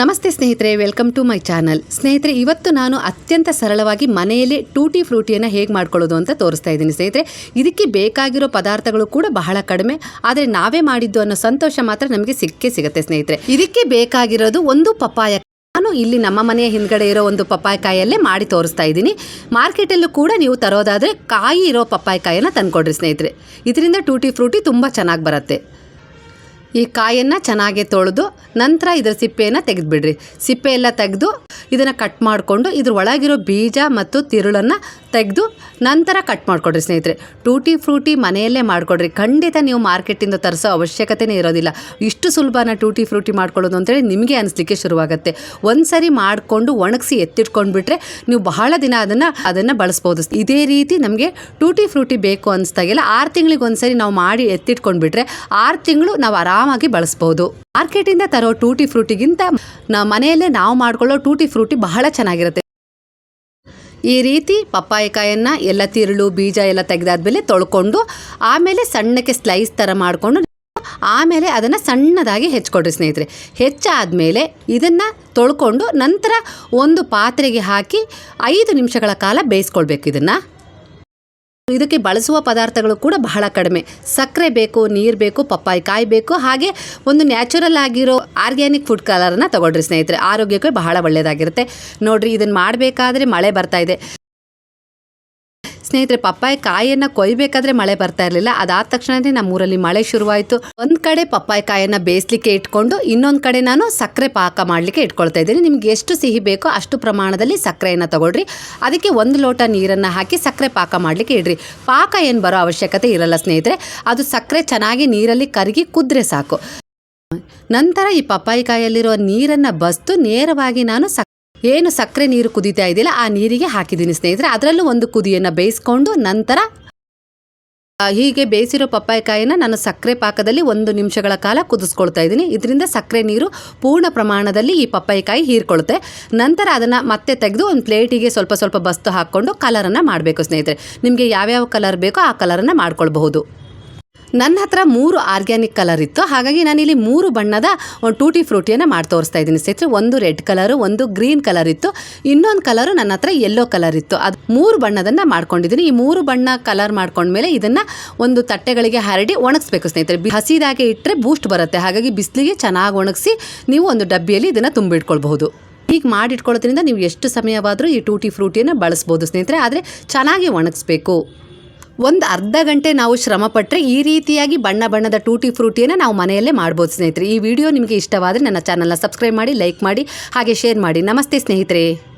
ನಮಸ್ತೆ ಸ್ನೇಹಿತರೆ welcome to my channel ಸ್ನೇಹಿತರೆ, ಇವತ್ತು ನಾನು ಅತ್ಯಂತ ಸರಳವಾಗಿ ಮನೆಯಲ್ಲಿ ಟೂಟಿ ಫ್ರೂಟಿಯನ್ನು ಹೇಗೆ ಮಾಡ್ಕೊಳ್ಳೋದು ಅಂತ ತೋರಿಸ್ತಾ ಇದ್ದೀನಿ ಸ್ನೇಹಿತರೆ. ಇದಕ್ಕೆ ಬೇಕಾಗಿರೋ ಪದಾರ್ಥಗಳು ಕೂಡ ಬಹಳ ಕಡಿಮೆ, ಆದರೆ ನಾವೇ ಮಾಡಿದ್ದು ಅನ್ನೋ ಸಂತೋಷ ಮಾತ್ರ ನಮಗೆ ಸಿಕ್ಕೇ ಸಿಗುತ್ತೆ ಸ್ನೇಹಿತರೆ. ಇದಕ್ಕೆ ಬೇಕಾಗಿರೋದು ಒಂದು ಪಪ್ಪಾಯ ನಾನು ಇಲ್ಲಿ ನಮ್ಮ ಮನೆಯ ಹಿಂದ್ಗಡೆ ಇರೋ ಒಂದು ಪಪ್ಪಾಯಿಕಾಯಲ್ಲೇ ಮಾಡಿ ತೋರಿಸ್ತಾ ಇದ್ದೀನಿ. ಮಾರ್ಕೆಟಲ್ಲೂ ಕೂಡ ನೀವು ತರೋದಾದರೆ ಕಾಯಿ ಇರೋ ಪಪ್ಪಾಯಿಕಾಯನ್ನು ತಂದುಕೊಡ್ರಿ ಸ್ನೇಹಿತರೆ. ಇದರಿಂದ ಟೂಟಿ ಫ್ರೂಟಿ ತುಂಬ ಚೆನ್ನಾಗಿ ಬರುತ್ತೆ. ಈ ಕಾಯನ್ನು ಚೆನ್ನಾಗಿ ತೊಳೆದು ನಂತರ ಇದರ ಸಿಪ್ಪೆಯನ್ನು ತೆಗೆದುಬಿಡ್ರಿ. ಸಿಪ್ಪೆ ಎಲ್ಲ ತೆಗೆದು ಇದನ್ನು ಕಟ್ ಮಾಡಿಕೊಂಡು ಇದ್ರ ಒಳಗಿರೋ ಬೀಜ ಮತ್ತು ತಿರುಳನ್ನು ತೆಗೆದು ನಂತರ ಕಟ್ ಮಾಡಿಕೊಡ್ರಿ ಸ್ನೇಹಿತರೆ. ಟೂಟಿ ಫ್ರೂಟಿ ಮನೆಯಲ್ಲೇ ಮಾಡಿಕೊಡ್ರಿ. ಖಂಡಿತ ನೀವು ಮಾರ್ಕೆಟಿಂದ ತರಿಸೋ ಅವಶ್ಯಕತೆನೇ ಇರೋದಿಲ್ಲ. ಇಷ್ಟು ಸುಲಭನ ಟೂಟಿ ಫ್ರೂಟಿ ಮಾಡ್ಕೊಳ್ಳೋದು ಅಂತೇಳಿ ನಿಮಗೆ ಅನಿಸ್ಲಿಕ್ಕೆ ಶುರುವಾಗುತ್ತೆ. ಒಂದು ಸರಿ ಮಾಡಿಕೊಂಡು ಒಣಗಿಸಿ ಎತ್ತಿಟ್ಕೊಂಡ್ಬಿಟ್ರೆ ನೀವು ಬಹಳ ದಿನ ಅದನ್ನು ಅದನ್ನು ಬಳಸ್ಬೋದು. ಇದೇ ರೀತಿ ನಮಗೆ ಟೂಟಿ ಫ್ರೂಟಿ ಬೇಕು ಅನಿಸ್ದಾಗೆಲ್ಲ ಆರು ತಿಂಗಳಿಗೆ ಒಂದ್ಸರಿ ನಾವು ಮಾಡಿ ಎತ್ತಿಟ್ಕೊಂಡ್ಬಿಟ್ರೆ ಆರು ತಿಂಗಳು ನಾವು ಆರಾಮಾಗಿ ಬಳಸ್ಬೋದು. ಮಾರ್ಕೆಟಿಂದ ತರೋ ಟೂಟಿ ಫ್ರೂಟಿಗಿಂತ ನಮ್ಮ ಮನೆಯಲ್ಲೇ ನಾವು ಮಾಡ್ಕೊಳ್ಳೋ ಟೂಟಿ ಫ್ರೂಟಿ ಬಹಳ ಚೆನ್ನಾಗಿರುತ್ತೆ. ಈ ರೀತಿ ಪಪ್ಪಾಯಿಕಾಯನ್ನು ಎಲ್ಲ ತಿರುಳು, ಬೀಜ ಎಲ್ಲ ತೆಗೆದಾದ್ಮೇಲೆ ತೊಳ್ಕೊಂಡು ಆಮೇಲೆ ಸಣ್ಣಕ್ಕೆ ಸ್ಲೈಸ್ ಥರ ಮಾಡಿಕೊಂಡು ಆಮೇಲೆ ಅದನ್ನು ಸಣ್ಣದಾಗಿ ಹೆಚ್ಕೊಡ್ರಿ ಸ್ನೇಹಿತರೆ. ಹೆಚ್ಚಾದಮೇಲೆ ಇದನ್ನು ತೊಳ್ಕೊಂಡು ನಂತರ ಒಂದು ಪಾತ್ರೆಗೆ ಹಾಕಿ ಐದು ನಿಮಿಷಗಳ ಕಾಲ ಬೇಯಿಸ್ಕೊಳ್ಬೇಕು ಇದನ್ನು. ಇದಕ್ಕೆ ಬಳಸುವ ಪದಾರ್ಥಗಳು ಕೂಡ ಬಹಳ ಕಡಿಮೆ. ಸಕ್ಕರೆ ಬೇಕು, ನೀರು ಬೇಕು, ಪಪ್ಪಾಯಿ ಕಾಯಿ ಬೇಕು, ಹಾಗೆ ಒಂದು ನ್ಯಾಚುರಲ್ ಆಗಿರೋ ಆರ್ಗ್ಯಾನಿಕ್ ಫುಡ್ ಕಲರನ್ನ ತಗೊಳ್ರಿ ಸ್ನೇಹಿತರೆ. ಆರೋಗ್ಯಕ್ಕೆ ಬಹಳ ಒಳ್ಳೆಯದಾಗಿರುತ್ತೆ ನೋಡ್ರಿ ಇದನ್ನು ಮಾಡಬೇಕಾದ್ರೆ ಮಳೆ ಬರ್ತಾ ಇದೆ. ಸ್ನೇಹಿತರೆ, ಪಪ್ಪಾಯಿ ಕಾಯಿಯನ್ನು ಕೊಯ್ಬೇಕಾದ್ರೆ ಮಳೆ ಬರ್ತಾ ಇರಲಿಲ್ಲ. ಅದಾದ ತಕ್ಷಣನೇ ನಮ್ಮೂರಲ್ಲಿ ಮಳೆ ಶುರುವಾಯಿತು. ಒಂದು ಕಡೆ ಪಪ್ಪಾಯಿ ಕಾಯನ್ನು ಬೇಯಿಸ್ಲಿಕ್ಕೆ ಇಟ್ಕೊಂಡು, ಇನ್ನೊಂದು ಕಡೆ ನಾನು ಸಕ್ಕರೆ ಪಾಕ ಮಾಡಲಿಕ್ಕೆ ಇಟ್ಕೊಳ್ತಾ ಇದ್ದೀನಿ. ನಿಮ್ಗೆ ಎಷ್ಟು ಸಿಹಿ ಬೇಕೋ ಅಷ್ಟು ಪ್ರಮಾಣದಲ್ಲಿ ಸಕ್ಕರೆಯನ್ನು ತಗೊಳ್ರಿ. ಅದಕ್ಕೆ ಒಂದು ಲೋಟ ನೀರನ್ನು ಹಾಕಿ ಸಕ್ಕರೆ ಪಾಕ ಮಾಡಲಿಕ್ಕೆ ಇಡ್ರಿ. ಪಾಕ ಏನು ಬರೋ ಅವಶ್ಯಕತೆ ಇರಲ್ಲ ಸ್ನೇಹಿತರೆ. ಅದು ಸಕ್ಕರೆ ಚೆನ್ನಾಗಿ ನೀರಲ್ಲಿ ಕರಗಿ ಕುದ್ರೆ ಸಾಕು. ನಂತರ ಈ ಪಪ್ಪಾಯಿ ಕಾಯಲ್ಲಿರುವ ನೀರನ್ನು ಬಸ್ತು, ನೇರವಾಗಿ ನಾನು ಸಕ್ ಏನು ಸಕ್ಕರೆ ನೀರು ಕುದೀತಾ ಇದೆಯಲ್ಲ, ಆ ನೀರಿಗೆ ಹಾಕಿದ್ದೀನಿ ಸ್ನೇಹಿತರೆ. ಅದರಲ್ಲೂ ಒಂದು ಕುದಿಯನ್ನು ಬೇಯಿಸ್ಕೊಂಡು ನಂತರ ಹೀಗೆ ಬೇಯಿಸಿರೋ ಪಪ್ಪಾಯಿಕಾಯಿನ ನಾನು ಸಕ್ಕರೆ ಪಾಕದಲ್ಲಿ ಒಂದು ನಿಮಿಷಗಳ ಕಾಲ ಕುದಿಸ್ಕೊಳ್ತಾ ಇದ್ದೀನಿ. ಇದರಿಂದ ಸಕ್ಕರೆ ನೀರು ಪೂರ್ಣ ಪ್ರಮಾಣದಲ್ಲಿ ಈ ಪಪ್ಪಾಯಿಕಾಯಿ ಹೀರ್ಕೊಳ್ಳುತ್ತೆ. ನಂತರ ಅದನ್ನು ಮತ್ತೆ ತೆಗೆದು ಒಂದು ಪ್ಲೇಟಿಗೆ ಸ್ವಲ್ಪ ಸ್ವಲ್ಪ ಬಸ್ತು ಹಾಕ್ಕೊಂಡು ಕಲರನ್ನು ಮಾಡಬೇಕು ಸ್ನೇಹಿತರೆ. ನಿಮಗೆ ಯಾವ್ಯಾವ ಕಲರ್ ಬೇಕೋ ಆ ಕಲರನ್ನು ಮಾಡ್ಕೊಳ್ಬಹುದು. ನನ್ನ ಹತ್ರ ಮೂರು ಆರ್ಗ್ಯಾನಿಕ್ ಕಲರ್ ಇತ್ತು. ಹಾಗಾಗಿ ನಾನಿಲ್ಲಿ ಮೂರು ಬಣ್ಣದ ಒಂದು ಟೂಟಿ ಫ್ರೂಟಿಯನ್ನು ಮಾಡಿ ತೋರಿಸ್ತಾ ಇದ್ದೀನಿ ಸ್ನೇಹಿತರೆ. ಒಂದು ರೆಡ್ ಕಲರು, ಒಂದು ಗ್ರೀನ್ ಕಲರ್ ಇತ್ತು. ಇನ್ನೊಂದು ಕಲರು ನನ್ನ ಹತ್ರ ಯೆಲ್ಲೋ ಕಲರ್ ಇತ್ತು. ಅದು ಮೂರು ಬಣ್ಣದನ್ನು ಮಾಡ್ಕೊಂಡಿದ್ದೀನಿ. ಈ ಮೂರು ಬಣ್ಣ ಕಲರ್ ಮಾಡ್ಕೊಂಡ್ಮೇಲೆ ಇದನ್ನು ಒಂದು ತಟ್ಟೆಗಳಿಗೆ ಹರಡಿ ಒಣಗಿಸ್ಬೇಕು ಸ್ನೇಹಿತರೆ. ಹಸಿದಾಗೆ ಇಟ್ಟರೆ ಬೂಸ್ಟ್ ಬರುತ್ತೆ. ಹಾಗಾಗಿ ಬಿಸಿಲಿಗೆ ಚೆನ್ನಾಗಿ ಒಣಗಿಸಿ ನೀವು ಒಂದು ಡಬ್ಬಿಯಲ್ಲಿ ಇದನ್ನು ತುಂಬಿಟ್ಕೊಳ್ಬಹುದು. ಹೀಗೆ ಮಾಡಿಟ್ಕೊಳ್ಳೋದ್ರಿಂದ ನೀವು ಎಷ್ಟು ಸಮಯವಾದರೂ ಈ ಟೂಟಿ ಫ್ರೂಟಿಯನ್ನು ಬಳಸ್ಬೋದು ಸ್ನೇಹಿತರೆ. ಆದರೆ ಚೆನ್ನಾಗಿ ಒಣಗಿಸ್ಬೇಕು. ಒಂದು ಅರ್ಧ ಗಂಟೆ ನಾವು ಶ್ರಮ ಪಟ್ಟರೆ ಈ ರೀತಿಯಾಗಿ ಬಣ್ಣ ಬಣ್ಣದ ಟೂಟಿ ಫ್ರೂಟಿಯನ್ನು ನಾವು ಮನೆಯಲ್ಲೇ ಮಾಡ್ಬೋದು ಸ್ನೇಹಿತರೆ. ಈ ವಿಡಿಯೋ ನಿಮಗೆ ಇಷ್ಟವಾದರೆ ನನ್ನ ಚಾನಲ್ನ ಸಬ್ಸ್ಕ್ರೈಬ್ ಮಾಡಿ, ಲೈಕ್ ಮಾಡಿ, ಹಾಗೆ ಶೇರ್ ಮಾಡಿ. ನಮಸ್ತೆ ಸ್ನೇಹಿತರೆ.